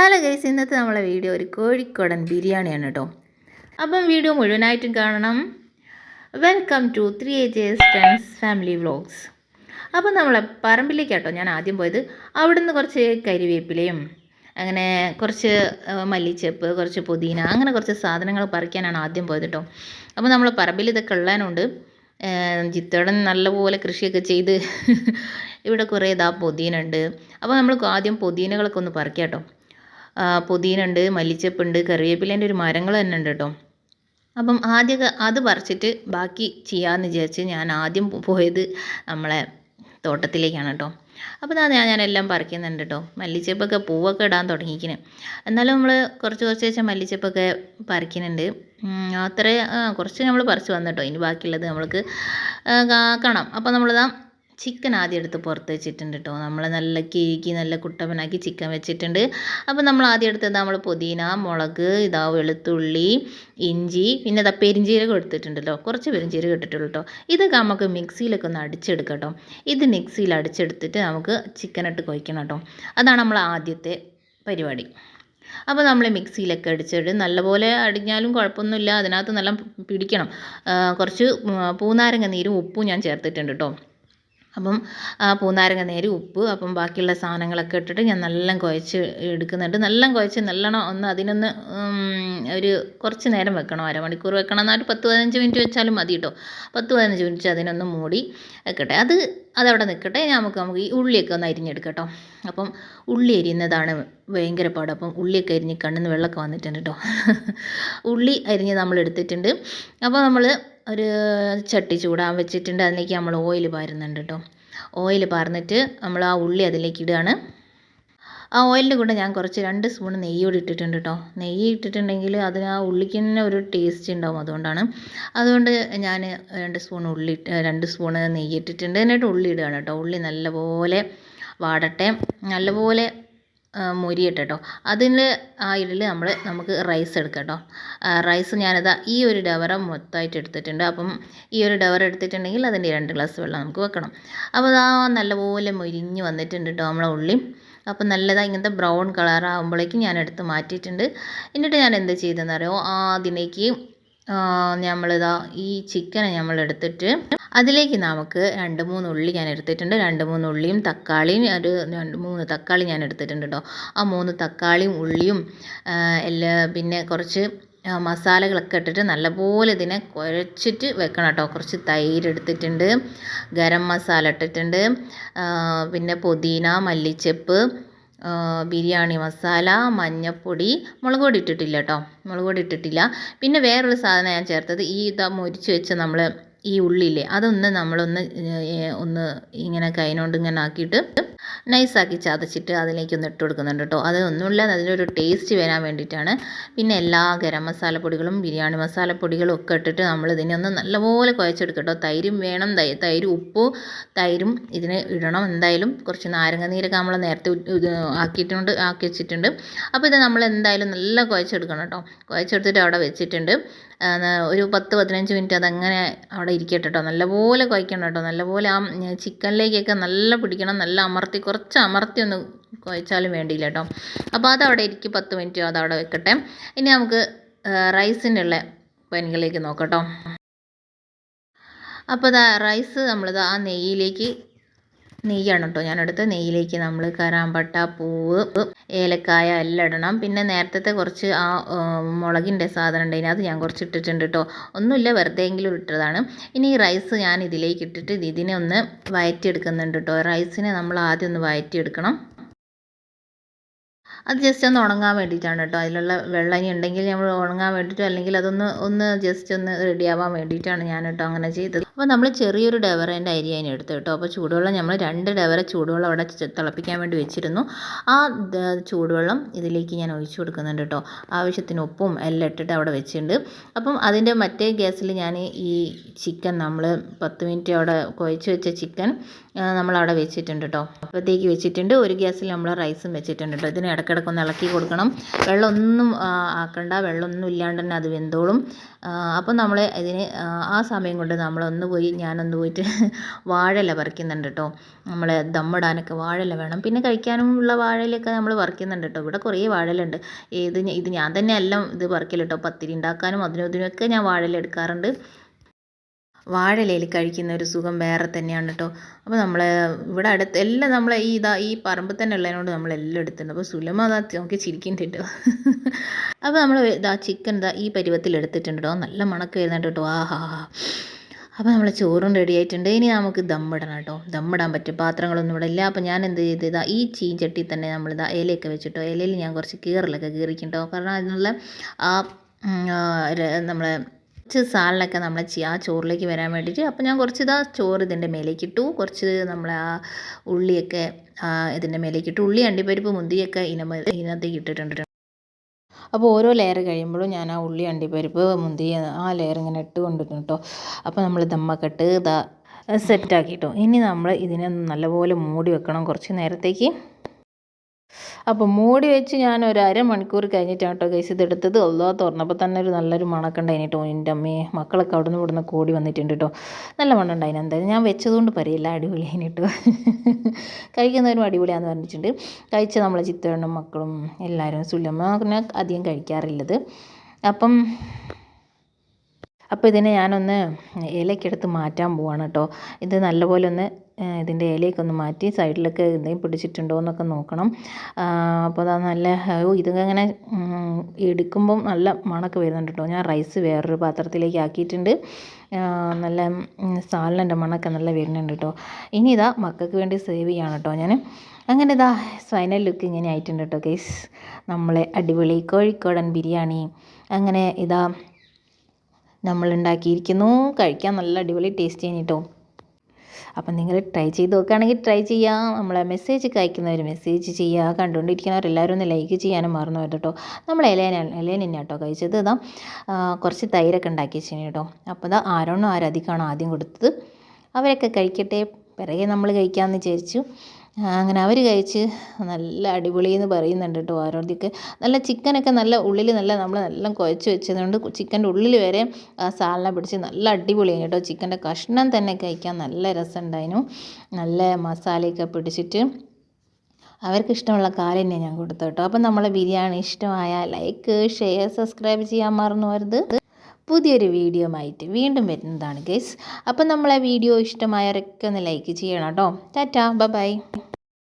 Hello guys ഇന്നത്തെ നമ്മളെ video ഒരു കോഴിക്കോടൻ ബിരിയാണിയാണ് കേട്ടോ. അപ്പം വീഡിയോ മുഴുവനായിട്ടും കാണണം. Welcome to three agers friends family vlogs അപ്പം നമ്മളെ പറമ്പിലേക്ക് കേട്ടോ ഞാൻ ആദ്യം പോയത്. അവിടുന്ന് കുറച്ച് കരിവേപ്പിലയും അങ്ങനെ കുറച്ച് മല്ലിച്ചപ്പ് കുറച്ച് പുതിന അങ്ങനെ കുറച്ച് സാധനങ്ങൾ പറിക്കാനാണ് ആദ്യം പോയത് കേട്ടോ. അപ്പോൾ നമ്മൾ പറമ്പിൽ ഇതൊക്കെ ഉള്ളതിനുണ്ട്. ചിത്തോടൻ നല്ലപോലെ കൃഷിയൊക്കെ ചെയ്ത് ഇവിടെ കുറേ ഇതാ പുതിനണ്ട് അപ്പോൾ നമ്മൾ ആദ്യം പുതിനകളൊക്കെ ഒന്ന് പറിക്കാം കേട്ടോ. പുതിന ഉണ്ട് മല്ലിച്ചെപ്പുണ്ട് കറിവേപ്പിലേന്റെ ഒരു മരങ്ങൾ തന്നെ ഉണ്ട് കേട്ടോ. അപ്പം ആദ്യം അത് പറിച്ചിട്ട് ബാക്കി ചെയ്യാമെന്ന് വിചാരിച്ച് ഞാൻ ആദ്യം പോയത് നമ്മളെ തോട്ടത്തിലേക്കാണ് കേട്ടോ. അപ്പോൾ ഞാൻ ഞാൻ എല്ലാം പറിക്കുന്നുണ്ട് കേട്ടോ. മല്ലിച്ചപ്പൊക്കെ പൂവൊക്കെ ഇടാൻ തുടങ്ങിയിരിക്കുന്നു എന്നാലും നമ്മൾ കുറച്ച് കുറച്ച് വെച്ചാൽ മല്ലിച്ചപ്പൊക്കെ പറിക്കുന്നുണ്ട്. അത്ര കുറച്ച് നമ്മൾ പറിച്ച് വന്നു കേട്ടോ. ഇനി ബാക്കിയുള്ളത് നമ്മൾക്ക് കാണാം. അപ്പോൾ നമ്മളിതാ ചിക്കൻ ആദ്യം എടുത്ത് പുറത്ത് വെച്ചിട്ടുണ്ട് കേട്ടോ നമ്മൾ നല്ല കേക്ക് നല്ല കുട്ടപ്പനാക്കി ചിക്കൻ വെച്ചിട്ടുണ്ട്. അപ്പോൾ നമ്മൾ ആദ്യം എടുത്തത് നമ്മൾ പുതിന മുളക് ഇതാ വെളുത്തുള്ളി ഇഞ്ചി പിന്നെ ഇതാ പെരിഞ്ചീരകം എടുത്തിട്ടുണ്ടല്ലോ കുറച്ച് പെരിഞ്ചീരകം ഇട്ടിട്ടുള്ളൂ കേട്ടോ ഇതൊക്കെ നമുക്ക് മിക്സിയിലൊക്കെ ഒന്ന് അടിച്ചെടുക്കാം കേട്ടോ ഇത് മിക്സിയിൽ അടിച്ചെടുത്തിട്ട് നമുക്ക് ചിക്കൻ ഇട്ട് കുഴക്കണം കേട്ടോ അതാണ് നമ്മൾ ആദ്യത്തെ പരിപാടി. അപ്പോൾ നമ്മൾ മിക്സിയിലൊക്കെ അടിച്ചിട്ട് നല്ലപോലെ അടിഞ്ഞാലും കുഴപ്പമൊന്നുമില്ല. അതിനകത്ത് നല്ല പിടിക്കണം. കുറച്ച് പൂനാരങ്ങ നീരും ഉപ്പും ഞാൻ ചേർത്തിട്ടുണ്ട് കേട്ടോ അപ്പം ആ പൂനാരങ്ങ നേരി ഉപ്പ് അപ്പം ബാക്കിയുള്ള സാധനങ്ങളൊക്കെ ഇട്ടിട്ട് ഞാൻ നല്ല കുഴച്ച് എടുക്കുന്നുണ്ട്. നല്ല കുഴച്ച് നല്ലോണം ഒന്ന് അതിനൊന്ന് ഒരു കുറച്ച് നേരം വെക്കണം. അരമണിക്കൂർ വെക്കണം. എന്നാൽ പത്ത് പതിനഞ്ച് മിനിറ്റ് വെച്ചാലും മതി കേട്ടോ പത്ത് പതിനഞ്ച് മിനിറ്റ് അതിനൊന്ന് മൂടി വെക്കട്ടെ. അത് അതവിടെ നിൽക്കട്ടെ നമുക്ക് നമുക്ക് ഈ ഉള്ളിയൊക്കെ ഒന്ന് അരിഞ്ഞെടുക്കട്ടോ കേട്ടോ അപ്പം ഉള്ളി അരിയുന്നതാണ് ഭയങ്കര പാട്. അപ്പം ഉള്ളിയൊക്കെ അരിഞ്ഞ് കണ്ണിൽ വെള്ളമൊക്കെ വന്നിട്ടുണ്ട് കേട്ടോ ഉള്ളി അരിഞ്ഞ് നമ്മൾ എടുത്തിട്ടുണ്ട് അപ്പോൾ നമ്മൾ ഒരു ചട്ടി ചൂടാൻ വെച്ചിട്ടുണ്ട്. അതിലേക്ക് നമ്മൾ ഓയിൽ പാരുന്നുണ്ട് കേട്ടോ ഓയിൽ പാർന്നിട്ട് നമ്മൾ ആ ഉള്ളി അതിലേക്ക് ഇടുകയാണ് ആ ഓയിലിന്റെ കൂടെ ഞാൻ കുറച്ച് രണ്ട് സ്പൂൺ നെയ്യ് കൂടി ഇട്ടിട്ടുണ്ട് കേട്ടോ നെയ്യ് ഇട്ടിട്ടുണ്ടെങ്കിൽ അതിന് ആ ഉള്ളിക്ക് തന്നെ ഒരു ടേസ്റ്റ് ഉണ്ടാവും അതുകൊണ്ടാണ്. അതുകൊണ്ട് ഞാൻ രണ്ട് സ്പൂൺ ഉള്ളി രണ്ട് സ്പൂണ് നെയ്യ് ഇട്ടിട്ടുണ്ട്. എന്നിട്ട് ഉള്ളി ഇടുകയാണ് കേട്ടോ ഉള്ളി നല്ലപോലെ വാടട്ടെ. നല്ലപോലെ മൊരിയട്ടെ കേട്ടോ അതിൽ ആ ഇതിൽ നമ്മൾ നമുക്ക് റൈസ് എടുക്കാം കേട്ടോ റൈസ് ഞാനിതാ ഈ ഒരു ഡവറ മൊത്തമായിട്ട് എടുത്തിട്ടുണ്ട്. അപ്പം ഈ ഒരു ഡവർ എടുത്തിട്ടുണ്ടെങ്കിൽ അതിന്റെ രണ്ട് ഗ്ലാസ് വെള്ളം നമുക്ക് വെക്കണം. അപ്പോൾ അതാ നല്ലപോലെ മൊരിഞ്ഞ് വന്നിട്ടുണ്ട് കേട്ടോ നമ്മളെ ഉള്ളി. അപ്പം നല്ലതാ ഇങ്ങനത്തെ ബ്രൗൺ കളർ ആകുമ്പോഴേക്കും ഞാൻ എടുത്ത് മാറ്റിയിട്ടുണ്ട്. എന്നിട്ട് ഞാൻ എന്ത് ചെയ്തെന്നറിയോ ആ അതിലേക്ക് നമ്മളിതാ ഈ ചിക്കനെ നമ്മൾ എടുത്തിട്ട് അതിലേക്ക് നമുക്ക് രണ്ട് മൂന്ന് ഉള്ളി ഞാൻ എടുത്തിട്ടുണ്ട്. രണ്ട് മൂന്ന് ഉള്ളിയും തക്കാളിയും ഒരു രണ്ട് മൂന്ന് തക്കാളി ഞാൻ എടുത്തിട്ടുണ്ട് കേട്ടോ ആ മൂന്ന് തക്കാളിയും ഉള്ളിയും എല്ലാ പിന്നെ കുറച്ച് മസാലകളൊക്കെ ഇട്ടിട്ട് നല്ലപോലെ ഇതിനെ കുഴച്ചിട്ട് വെക്കണം കേട്ടോ കുറച്ച് തൈര് എടുത്തിട്ടുണ്ട് ഗരം മസാല ഇട്ടിട്ടുണ്ട് പിന്നെ പുതിന മല്ലിച്ചെപ്പ് ബിരിയാണി മസാല മഞ്ഞപ്പൊടി മുളക് പൊടി ഇട്ടിട്ടില്ല കേട്ടോ മുളക് പൊടി ഇട്ടിട്ടില്ല. പിന്നെ വേറൊരു സാധനം ഞാൻ ചേർത്തത് ഈ ഇതാ മുരിച്ച് വെച്ച് നമ്മൾ ഈ ഉള്ളില്ലേ അതൊന്ന് നമ്മളൊന്ന് ഒന്ന് ഇങ്ങനെ കൈനോണ്ട് ഇങ്ങനെ ആക്കിയിട്ട് നൈസാക്കി ചതച്ചിട്ട് അതിലേക്ക് ഒന്ന് ഇട്ട് കൊടുക്കുന്നുണ്ട് കേട്ടോ അതൊന്നുമില്ല അതിലൊരു ടേസ്റ്റ് വരാൻ വേണ്ടിയിട്ടാണ്. പിന്നെ എല്ലാ ഗരം മസാല മസാലപ്പൊടികളും ബിരിയാണി മസാല പൊടികളും ഒക്കെ ഇട്ടിട്ട് നമ്മൾ ഇതിനെ ഒന്ന് നല്ലപോലെ കുഴച്ചെടുക്കും കേട്ടോ തൈരും വേണം തൈര് ഉപ്പും തൈരും ഇതിന് ഇടണം. എന്തായാലും കുറച്ച് നാരങ്ങ നീരൊക്കെ നമ്മൾ നേരത്തെ ആക്കിയിട്ടുണ്ട് ആക്കി വെച്ചിട്ടുണ്ട്. അപ്പോൾ ഇത് നമ്മൾ എന്തായാലും നല്ല കുഴച്ചെടുക്കണം കേട്ടോ കുഴച്ചെടുത്തിട്ട് അവിടെ വെച്ചിട്ടുണ്ട്. ഒരു പത്ത് പതിനഞ്ച് മിനിറ്റ് അതങ്ങനെ അവിടെ ഇരിക്കട്ടെ കേട്ടോ നല്ലപോലെ കുഴയ്ക്കണം കേട്ടോ നല്ലപോലെ ആ ചിക്കനിലേക്കൊക്കെ നല്ല പിടിക്കണം. നല്ല അമർത്തി കുറച്ച് അമർത്തി ഒന്ന് കുഴച്ചാലും വേണ്ടിയില്ല കേട്ടോ അപ്പോൾ അതവിടെ ഇരിക്കും പത്ത് മിനിറ്റ് അതവിടെ വെക്കട്ടെ. ഇനി നമുക്ക് റൈസിന്റെ ഉള്ള പനികളിലേക്ക് നോക്കട്ടോ. അപ്പോൾ ഇതാ റൈസ് നമ്മളിത് ആ നെയ്യിലേക്ക് നെയ്യാണ് കേട്ടോ ഞാനെടുത്ത് നെയ്യിലേക്ക് നമ്മൾ കരാമ്പട്ട പൂവ് ഏലക്കായ എല്ലാം ഇടണം. പിന്നെ നേരത്തെ കുറച്ച് ആ മുളകിന്റെ സാധനം ഉണ്ടായിന് അത് ഞാൻ കുറച്ച് ഇട്ടിട്ടുണ്ട് കേട്ടോ ഒന്നുമില്ല വെറുതെ എങ്കിലും ഇട്ടതാണ്. ഇനി റൈസ് ഞാൻ ഇതിലേക്ക് ഇട്ടിട്ട് ഇതിനെ ഒന്ന് വയറ്റിയെടുക്കുന്നുണ്ട് കേട്ടോ റൈസിനെ നമ്മൾ ആദ്യം ഒന്ന് വയറ്റിയെടുക്കണം. അത് ജസ്റ്റ് ഒന്ന് ഉണങ്ങാൻ വേണ്ടിയിട്ടാണ് കേട്ടോ അതിലുള്ള വെള്ളം ഇനി ഉണ്ടെങ്കിൽ നമ്മൾ ഉണങ്ങാൻ വേണ്ടിയിട്ടോ അല്ലെങ്കിൽ അതൊന്ന് ഒന്ന് ജസ്റ്റ് ഒന്ന് റെഡിയാവാൻ വേണ്ടിയിട്ടാണ് ഞാൻ കേട്ടോ അങ്ങനെ ചെയ്തത്. അപ്പോൾ നമ്മൾ ചെറിയൊരു ഡവറേന്റെ അരി അതിന് എടുത്തു കേട്ടോ. അപ്പോൾ ചൂടുവെള്ളം നമ്മൾ രണ്ട് ഡവറ ചൂടുവെള്ളം അവിടെ തിളപ്പിക്കാൻ വേണ്ടി വെച്ചിരുന്നു. ആ ചൂടുവെള്ളം ഇതിലേക്ക് ഞാൻ ഒഴിച്ചു കൊടുക്കുന്നുണ്ട് കേട്ടോ. ആവശ്യത്തിന് ഉപ്പും എല്ലാം ഇട്ടിട്ട് അവിടെ വെച്ചിട്ടുണ്ട്. അപ്പം അതിന്റെ മറ്റേ ഗ്യാസിൽ ഞാൻ ഈ ചിക്കൻ നമ്മൾ പത്ത് മിനിറ്റ് അവിടെ കുഴച്ച് വെച്ച ചിക്കൻ നമ്മൾ അവിടെ വെച്ചിട്ടുണ്ട് കേട്ടോ. അപ്പോഴത്തേക്ക് വെച്ചിട്ടുണ്ട്. ഒരു ഗ്യാസിൽ നമ്മൾ റൈസും വെച്ചിട്ടുണ്ട് കേട്ടോ. ഇതിന് ഇടയ്ക്കിടയ്ക്ക് ഒന്ന് ഇളക്കി കൊടുക്കണം. വെള്ളമൊന്നും ആക്കണ്ട. വെള്ളമൊന്നും ഇല്ലാണ്ട് തന്നെ അത് വെന്തോളും. അപ്പം നമ്മൾ ഇതിന് ആ സമയം കൊണ്ട് നമ്മളൊന്ന് പോയി ഞാനൊന്ന് പോയിട്ട് വാഴയില പറിക്കുന്നുണ്ട് കേട്ടോ നമ്മൾ ദമ്മിടാനൊക്കെ വാഴയില വേണം. പിന്നെ കഴിക്കാനും ഉള്ള വാഴയിലൊക്കെ നമ്മൾ പറിക്കുന്നുണ്ട് കേട്ടോ ഇവിടെ കുറേ വാഴയിലുണ്ട് ഏത് ഇത് ഞാൻ തന്നെ എല്ലാം ഇത് പറിക്കൽ കേട്ടോ പത്തിരി ഉണ്ടാക്കാനും അതിനും ഇതിനൊക്കെ ഞാൻ വാഴയില എടുക്കാറുണ്ട്. വാഴയിലയിൽ കഴിക്കുന്ന ഒരു സുഖം വേറെ തന്നെയാണ് കേട്ടോ അപ്പോൾ നമ്മൾ ഇവിടെ അടുത്ത് എല്ലാം നമ്മൾ ഈ ഇതാ ഈ പറമ്പ് തന്നെ ഉള്ളതിനോട് നമ്മളെല്ലാം എടുത്തിട്ടുണ്ട്. അപ്പോൾ സുലമ അതാ നോക്കി ചിരിക്കുന്നുണ്ട് കേട്ടോ അപ്പോൾ നമ്മൾ ഇതാ ചിക്കൻ ഇതാ ഈ പരുവത്തിൽ എടുത്തിട്ടുണ്ട് കേട്ടോ നല്ല മണക്ക് വരുന്നുണ്ട് കേട്ടോ ആഹാ. അപ്പോൾ നമ്മൾ ചോറും റെഡി ആയിട്ടുണ്ട്. ഇനി നമുക്ക് ദമ്മിടണം കേട്ടോ. ദമ്മിടാൻ പറ്റും. പാത്രങ്ങളൊന്നും ഇവിടെ ഇല്ല. അപ്പോൾ ഞാൻ എന്ത് ചെയ്ത് ഇതാ ഈ ചീഞ്ചട്ടി തന്നെ നമ്മളിതാ ഇലയൊക്കെ വെച്ചിട്ടോ ഇലയിൽ ഞാൻ കുറച്ച് കീറലൊക്കെ കീറിക്കിട്ടോ കാരണം അതിനുള്ള ആ നമ്മളെ കുറച്ച് സാലനൊക്കെ നമ്മൾ ആ ചോറിലേക്ക് വരാൻ വേണ്ടിയിട്ട് അപ്പോൾ ഞാൻ കുറച്ച് ഇതാ ചോറ് ഇതിന്റെ മേലേക്ക് ഇട്ടു. കുറച്ച് നമ്മൾ ആ ഉള്ളിയൊക്കെ ഇതിന്റെ മേലേക്ക് ഇട്ടു. ഉള്ളി അണ്ടിപ്പരിപ്പ് മുന്തിയൊക്കെ ഇനമ ഇതിനകത്തേക്ക് ഇട്ടിട്ടുണ്ട്. അപ്പോൾ ഓരോ ലെയർ കഴിയുമ്പോഴും ഞാൻ ആ ഉള്ളി അണ്ടിപ്പരിപ്പ് മുന്തി ആ ലെയർ ഇങ്ങനെ ഇട്ട് കൊണ്ടിരുന്നു കേട്ടോ അപ്പോൾ നമ്മൾ ദമ്മക്കെട്ട് ഇതാ സെറ്റാക്കിയിട്ടു ഇനി നമ്മൾ ഇതിനെ നല്ലപോലെ മൂടി വെക്കണം കുറച്ച് നേരത്തേക്ക്. അപ്പോൾ മൂടി വെച്ച് ഞാൻ ഒരു അരമണിക്കൂർ കഴിഞ്ഞിട്ടാണ് കേട്ടോ ഗൈസ് ഇതെടുത്തത്. അല്ലോ തുറന്നപ്പോൾ തന്നെ ഒരു നല്ലൊരു മണക്കുണ്ടായിന് കേട്ടോ എന്റെ അമ്മയെ മക്കളൊക്കെ അവിടെ നിന്ന് ഇവിടുന്ന് കൂടി വന്നിട്ടുണ്ട് കേട്ടോ നല്ല മണം എന്തായാലും. ഞാൻ വെച്ചതുകൊണ്ട് പറയില്ല അടിപൊളിയായിന് കേട്ടോ കഴിക്കുന്നവരും അടിപൊളിയാന്ന് പറഞ്ഞിട്ടുണ്ട്. കഴിച്ച നമ്മളെ ചിത്തവണ്ണും മക്കളും എല്ലാവരും സുലമ്മ അധികം കഴിക്കാറില്ലത്. അപ്പം അപ്പോൾ ഇതിനെ ഞാനൊന്ന് ഇലക്കെടുത്ത് മാറ്റാൻ പോവാണ് കേട്ടോ. ഇത് നല്ലപോലെ ഒന്ന് ഇതിന്റെ ഇലയൊക്കെ ഒന്ന് മാറ്റി സൈഡിലൊക്കെ എന്തെങ്കിലും പിടിച്ചിട്ടുണ്ടോ എന്നൊക്കെ നോക്കണം. അപ്പോൾ അത് നല്ല ഓ ഇതങ്ങനെ എടുക്കുമ്പം നല്ല മണമൊക്കെ വരുന്നുണ്ട് കേട്ടോ. ഞാൻ റൈസ് വേറൊരു പാത്രത്തിലേക്ക് ആക്കിയിട്ടുണ്ട്. നല്ല സാലിനന്റെ മണമൊക്കെ നല്ല വരുന്നുണ്ട് കേട്ടോ. ഇനി ഇതാ മക്കൾക്ക് വേണ്ടി സേവ് ചെയ്യാണ് കേട്ടോ ഞാൻ. അങ്ങനെ ഇതാ ഫൈനൽ ലുക്ക് ഇങ്ങനെ ആയിട്ടുണ്ട് കേട്ടോ കേസ് നമ്മളെ അടിപൊളി കോഴിക്കോടൻ ബിരിയാണി. അങ്ങനെ ഇതാ നമ്മൾ ഉണ്ടാക്കിയിരിക്കുന്നു കഴിക്കാൻ നല്ല അടിപൊളി ടേസ്റ്റ് കേട്ടോ. അപ്പം നിങ്ങൾ ട്രൈ ചെയ്ത് നോക്കുകയാണെങ്കിൽ ട്രൈ ചെയ്യാം. നമ്മളെ മെസ്സേജ് അയക്കുന്നവർ മെസ്സേജ് ചെയ്യുക കണ്ടുകൊണ്ടിരിക്കുന്നവർ എല്ലാവരും ഒന്ന് ലൈക്ക് ചെയ്യാനും മറന്നു കേട്ടോ നമ്മൾ ഇലേന ഇലേന തന്നെ കേട്ടോ കഴിച്ചത്. ഇതാ കുറച്ച് തൈരൊക്കെ ഉണ്ടാക്കി വെച്ചു കേട്ടോ അപ്പോൾ ഇതാ ആരോണോ ആരധികമാണോ ആദ്യം കൊടുത്തത്. അവരൊക്കെ കഴിക്കട്ടെ. പിറകെ നമ്മൾ കഴിക്കാമെന്ന് വിചാരിച്ചു. അങ്ങനെ അവർ കഴിച്ച് നല്ല അടിപൊളി എന്ന് പറയുന്നുണ്ട് കേട്ടോ ഓരോരുത്തർക്ക് നല്ല ചിക്കനൊക്കെ നല്ല ഉള്ളിൽ നല്ല നമ്മൾ നല്ല കുഴച്ച് വെച്ചതുകൊണ്ട് ചിക്കന്റെ ഉള്ളിൽ വരെ സാലിനെ പിടിച്ച് നല്ല അടിപൊളിയാണ് കേട്ടോ ചിക്കന്റെ കഷ്ണം തന്നെ കഴിക്കാൻ നല്ല രസമുണ്ടായിരുന്നു നല്ല മസാലയൊക്കെ പിടിച്ചിട്ട് അവർക്ക് ഇഷ്ടമുള്ള കാര്യം തന്നെ ഞാൻ കൊടുത്തു കേട്ടോ അപ്പം നമ്മളെ ബിരിയാണി ഇഷ്ടമായ ലൈക്ക് ഷെയർ സബ്സ്ക്രൈബ് ചെയ്യാൻ മറന്നു വരുത് പുതിയൊരു വീഡിയോ ആയിട്ട് വീണ്ടും വരുന്നതാണ് ഗൈസ് അപ്പം നമ്മളെ വീഡിയോ ഇഷ്ടമായവരൊക്കെ ഒന്ന് ലൈക്ക് ചെയ്യണം കേട്ടോ ടാറ്റാ ബൈ